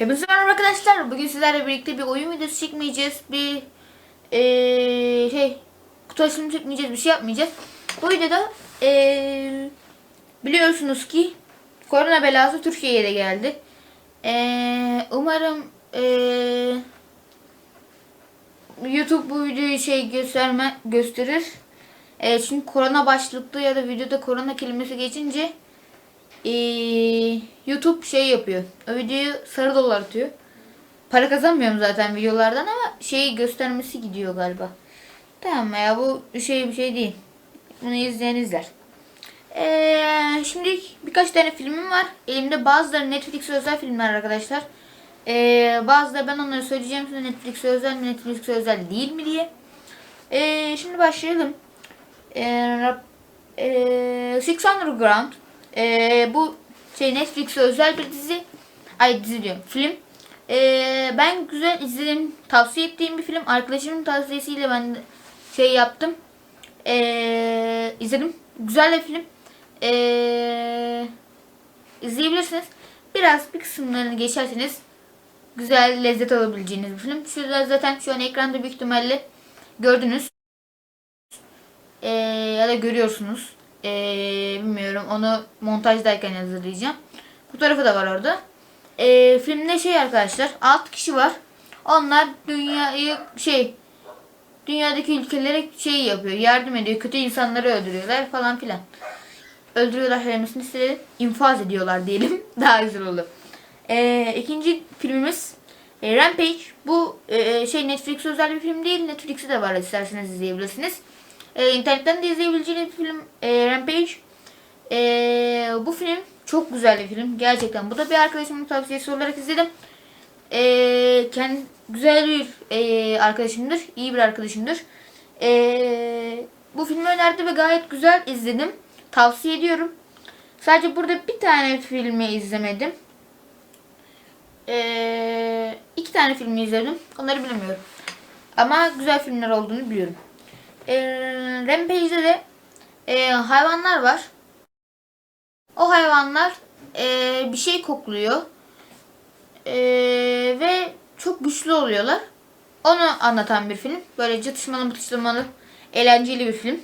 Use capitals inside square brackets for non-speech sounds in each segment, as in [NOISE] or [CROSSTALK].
Hepinize merhaba arkadaşlar. Bugün sizlerle birlikte bir oyun videosu çekmeyeceğiz. Bir eee şey kutu açılımı çekmeyeceğiz. Bir şey yapmayacağız. Bu videoda eee biliyorsunuz ki korona belası Türkiye'ye de geldi. Eee umarım eee YouTube bu videoyu şey gösterme gösterir. Eee çünkü korona başlıklı ya da videoda korona kelimesi geçince ee, YouTube şey yapıyor. Videoyu sarı dolar atıyor. Para kazanmıyorum zaten videolardan ama şeyi göstermesi gidiyor galiba. Tamam ya bu şey bir şey değil. Bunu izleyen izler. Ee, şimdi birkaç tane filmim var. Elimde bazıları Netflix özel filmler arkadaşlar. Ee, bazıları ben onları söyleyeceğim size Netflix özel mi Netflix özel değil mi diye. Ee, şimdi başlayalım. Ee, e, Six Underground. Ee, bu şey Netflix özel bir dizi. Ay dizi diyorum. Film. Ee, ben güzel izledim. Tavsiye ettiğim bir film. Arkadaşımın tavsiyesiyle ben şey yaptım. Ee, izledim. Güzel bir film. Ee, izleyebilirsiniz. Biraz bir kısımlarını geçerseniz güzel lezzet alabileceğiniz bir film. Şurada zaten şu an ekranda büyük ihtimalle gördünüz. Ee, ya da görüyorsunuz. Ee, bilmiyorum onu montajdayken hazırlayacağım. Bu tarafı da var orada. Ee, filmde şey arkadaşlar 6 kişi var. Onlar dünyayı şey dünyadaki ülkelere şey yapıyor. Yardım ediyor. Kötü insanları öldürüyorlar falan filan. Öldürüyorlar söylemesini istedim. infaz ediyorlar diyelim. [LAUGHS] Daha güzel olur. Ee, ikinci filmimiz e, Rampage. Bu e, şey Netflix özel bir film değil. Netflix'te de var isterseniz izleyebilirsiniz. E, internetten de izleyebileceğiniz film e, Rampage. E, bu film çok güzel bir film. Gerçekten. Bu da bir arkadaşımın tavsiyesi olarak izledim. E, kendi güzel bir e, arkadaşımdır. iyi bir arkadaşımdır. E, bu filmi önerdi ve gayet güzel izledim. Tavsiye ediyorum. Sadece burada bir tane filmi izlemedim. E, iki tane filmi izledim. Onları bilmiyorum. Ama güzel filmler olduğunu biliyorum. E, Rampage'de de e, hayvanlar var. O hayvanlar e, bir şey kokluyor. E, ve çok güçlü oluyorlar. Onu anlatan bir film. Böyle çatışmalı mutışlamalı eğlenceli bir film.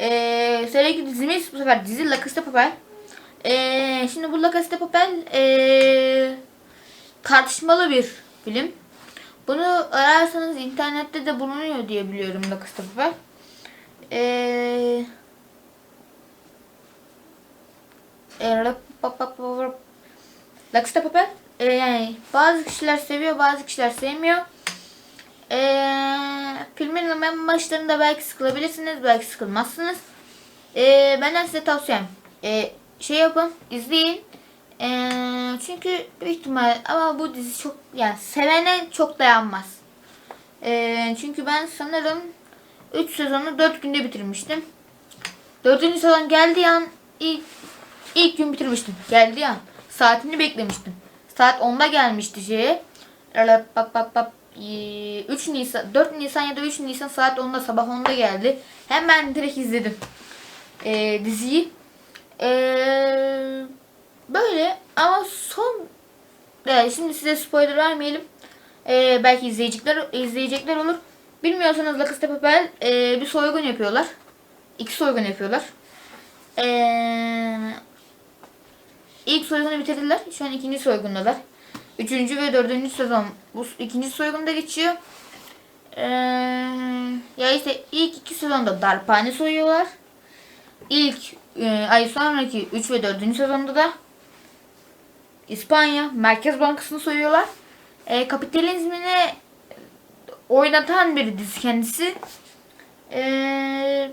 E, sıradaki dizimiz bu sefer dizi La Casa Papel. E, şimdi bu La Casa Papel e, tartışmalı bir film. Bunu ararsanız internette de bulunuyor diye biliyorum La Casa Papel. Eee La Casa de Papel e, yani bazı kişiler seviyor bazı kişiler sevmiyor. E, filmin ben başlarında belki sıkılabilirsiniz belki sıkılmazsınız. E, benden size tavsiyem e, şey yapın izleyin. E, çünkü büyük ihtimal ama bu dizi çok yani sevene çok dayanmaz. E, çünkü ben sanırım 3 sezonu 4 günde bitirmiştim. 4. sezon geldiği an ilk ilk gün bitirmiştim. Geldiği an saatini beklemiştim. Saat 10'da gelmişti şeye. Bak bak bak 3 Nisan 4 Nisan ya da 3 Nisan saat 10'da sabah 10'da geldi. Hemen direkt izledim e, diziyi. E, böyle ama son yani şimdi size spoiler vermeyelim. E, belki izleyecekler izleyecekler olur. Bilmiyorsanız La Casa Papel e, bir soygun yapıyorlar. İki soygun yapıyorlar. Eee ilk soygunu bitirdiler. Şu an ikinci soygundalar. Üçüncü ve dördüncü sezon bu ikinci soygunda geçiyor. Ee, ya işte ilk iki sezonda darphane soyuyorlar. İlk e, ay sonraki 3 ve 4. sezonda da İspanya Merkez Bankası'nı soyuyorlar. E, kapitalizmini oynatan bir dizi kendisi. E,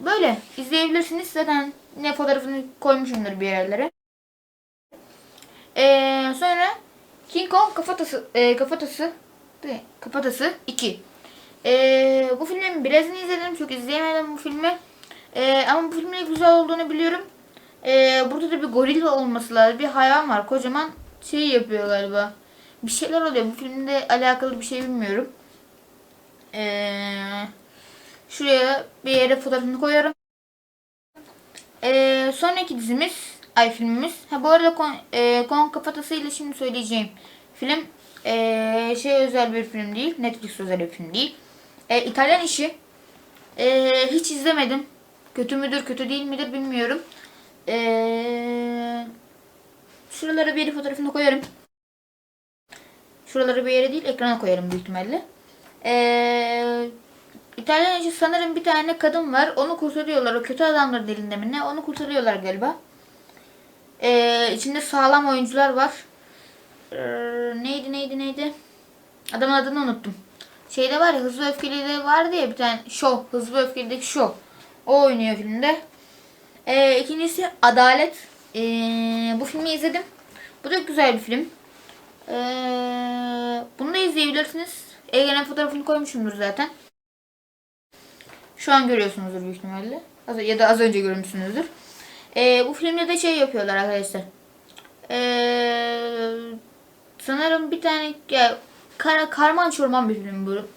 böyle izleyebilirsiniz. Zaten ne fotoğrafını koymuşumdur bir yerlere. Ee, sonra King Kong kafatası e, kafatası kafatası 2. Ee, bu filmin birazını izledim. Çok izleyemedim bu filmi. Ee, ama bu filmin güzel olduğunu biliyorum. Ee, burada da bir gorilla olması lazım. Bir hayvan var. Kocaman şey yapıyor galiba. Bir şeyler oluyor. Bu filmde alakalı bir şey bilmiyorum. Ee, şuraya bir yere fotoğrafını koyarım. Ee, sonraki dizimiz Ay filmimiz. Ha bu arada kon, e, kon kafatasıyla şimdi söyleyeceğim Film ee, şey özel bir film değil. Netflix özel bir film değil. E, İtalyan işi. E, hiç izlemedim. Kötü müdür, kötü değil midir bilmiyorum. E, şuralara bir yere fotoğrafını koyarım. Şuraları bir yere değil, ekrana koyarım büyük ihtimalle. E, İtalyan işi sanırım bir tane kadın var. Onu kurtarıyorlar. O kötü adamların elinde mi ne? Onu kurtarıyorlar galiba. E, içinde sağlam oyuncular var. E, neydi neydi neydi? Adamın adını unuttum. Şeyde var ya Hızlı Öfkeli'de vardı ya bir tane show. Hızlı Öfkeli'deki show. O oynuyor filmde. Ee, ikincisi Adalet. Ee, bu filmi izledim. Bu da güzel bir film. Ee, bunu da izleyebilirsiniz. Ege'nin fotoğrafını koymuşumdur zaten. Şu an görüyorsunuzdur büyük ihtimalle. Ya da az önce görmüşsünüzdür. Ee, bu filmde de şey yapıyorlar arkadaşlar. Ee, sanırım bir tane ya, kara, karman çorman bir film bu.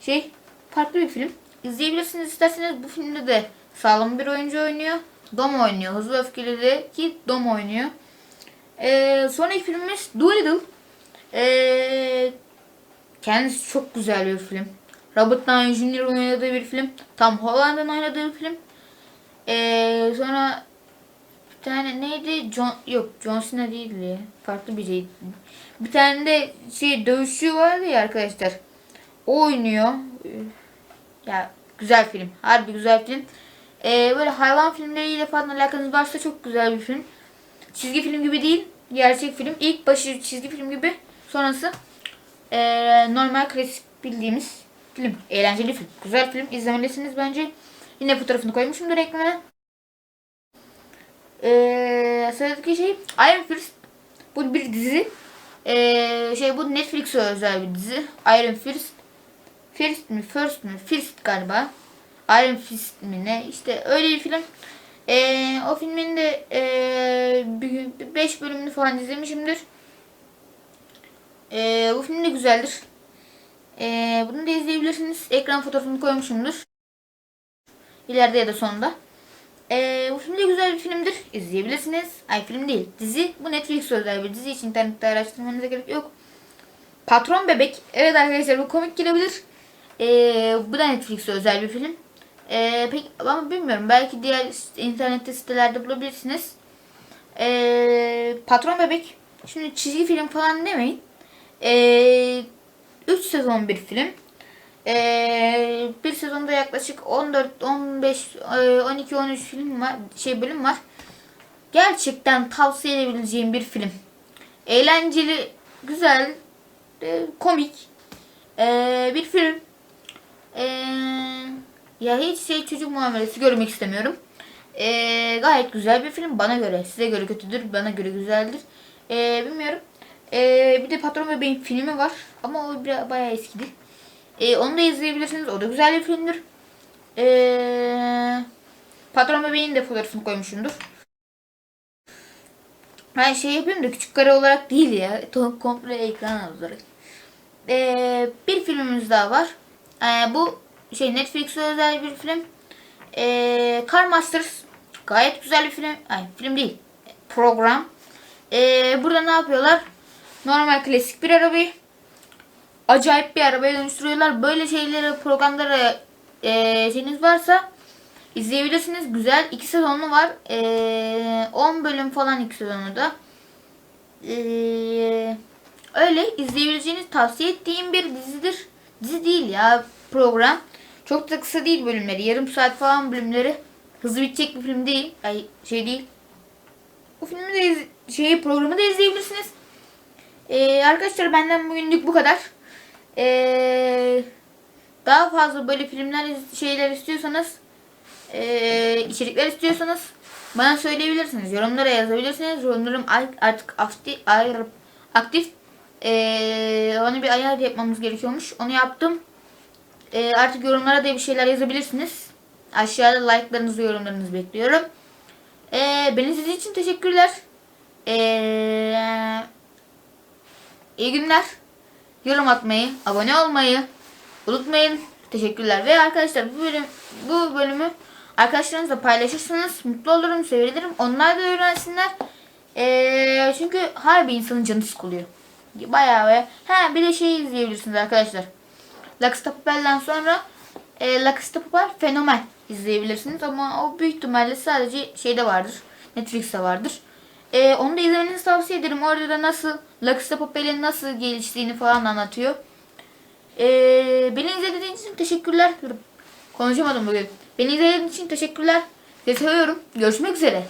Şey farklı bir film. İzleyebilirsiniz isterseniz bu filmde de sağlam bir oyuncu oynuyor. Dom oynuyor. Hızlı Öfkeli'de ki Dom oynuyor. Ee, sonraki filmimiz Doolittle. Ee, kendisi çok güzel bir film. Robert Downey Jr. oynadığı bir film. Tom Holland'ın oynadığı bir film. Ee, sonra bir tane neydi? John yok John Cena değildi. Farklı bir şeydi. Bir tane de şey dövüşçü vardı ya arkadaşlar. O oynuyor. Ee, Ya güzel film. Harbi güzel film. Ee, böyle hayvan filmleriyle falan alakanız varsa çok güzel bir film. Çizgi film gibi değil. Gerçek film. İlk başı çizgi film gibi. Sonrası ee, normal klasik bildiğimiz film. Eğlenceli film. Güzel film. İzlemelisiniz bence. Yine fotoğrafını koymuşumdur ekrana. Ee, sıradaki şey Iron Fist. Bu bir dizi. Ee, şey bu Netflix'e özel bir dizi. Iron Fist. First mi? First mi? Fist galiba. Iron Fist mi ne? İşte öyle bir film. Ee, o filmin de 5 bölümünü falan izlemişimdir. Ee, bu film de güzeldir. Ee, bunu da izleyebilirsiniz. Ekran fotoğrafını koymuşumdur. İleride ya da sonunda. Ee, bu film de güzel bir filmdir. İzleyebilirsiniz. Ay film değil. Dizi. Bu Netflix özel bir dizi için internette araştırmanıza gerek yok. Patron Bebek. Evet arkadaşlar bu komik gelebilir. Ee, bu da Netflix özel bir film. Ee, pek ama bilmiyorum. Belki diğer internette sitelerde bulabilirsiniz. Ee, Patron Bebek. Şimdi çizgi film falan demeyin. Ee, 3 sezon bir film. Ee, bir sezonda yaklaşık 14, 15, e, 12, 13 film var, şey bölüm var. Gerçekten tavsiye edebileceğim bir film. Eğlenceli, güzel, e, komik e, bir film. E, ya hiç şey çocuk muamelesi görmek istemiyorum. E, gayet güzel bir film bana göre. Size göre kötüdür, bana göre güzeldir. E, bilmiyorum. E, bir de Patron Bebeğin filmi var ama o biraz bayağı eskidi. E, onu da izleyebilirsiniz. O da güzel bir filmdir. E, Patron Bebeğin de fotoğrafını koymuşumdur. Ben şey yapayım da küçük kare olarak değil ya. [LAUGHS] Komple ekran olarak. E, bir filmimiz daha var. E, bu şey Netflix'e özel bir film. E, Car Masters. Gayet güzel bir film. Ay film değil. Program. E, burada ne yapıyorlar? Normal klasik bir arabayı acayip bir arabaya dönüştürüyorlar. Böyle şeylere, programlara e, şeyiniz varsa izleyebilirsiniz. Güzel. iki sezonu var. E, 10 bölüm falan iki sezonu da. E, öyle izleyebileceğiniz tavsiye ettiğim bir dizidir. Dizi değil ya program. Çok da kısa değil bölümleri. Yarım saat falan bölümleri. Hızlı bitecek bir film değil. Ay şey değil. Bu filmi de şeyi programı da izleyebilirsiniz. Ee, arkadaşlar benden bugünlük bu kadar. Ee, daha fazla böyle filmler şeyler istiyorsanız ee, içerikler istiyorsanız bana söyleyebilirsiniz. Yorumlara yazabilirsiniz. Yorumlarım ar- artık aktif, aktif. Ee, ona bir ayar yapmamız gerekiyormuş. Onu yaptım. Ee, artık yorumlara da bir şeyler yazabilirsiniz. Aşağıda like'larınızı, yorumlarınızı bekliyorum. Ee, beni izlediğiniz için teşekkürler. Ee, iyi günler. Yorum atmayı, abone olmayı unutmayın. Teşekkürler. Ve arkadaşlar bu bölüm bu bölümü arkadaşlarınızla paylaşırsanız mutlu olurum, sevinirim. Onlar da öğrensinler. Ee, çünkü harbi insanın canı sıkılıyor. Bayağı bayağı. Ha bir de şey izleyebilirsiniz arkadaşlar. La Casa de Papel'den sonra e, La Casa de Papel Fenomen izleyebilirsiniz ama o büyük ihtimalle sadece şeyde vardır. Netflix'te vardır. E, onu da izlemenizi tavsiye ederim. Orada da nasıl La Casa nasıl geliştiğini falan anlatıyor. E, beni izlediğiniz için teşekkürler. Konuşamadım bugün. Beni izlediğiniz için teşekkürler. Sizi seviyorum. Görüşmek üzere.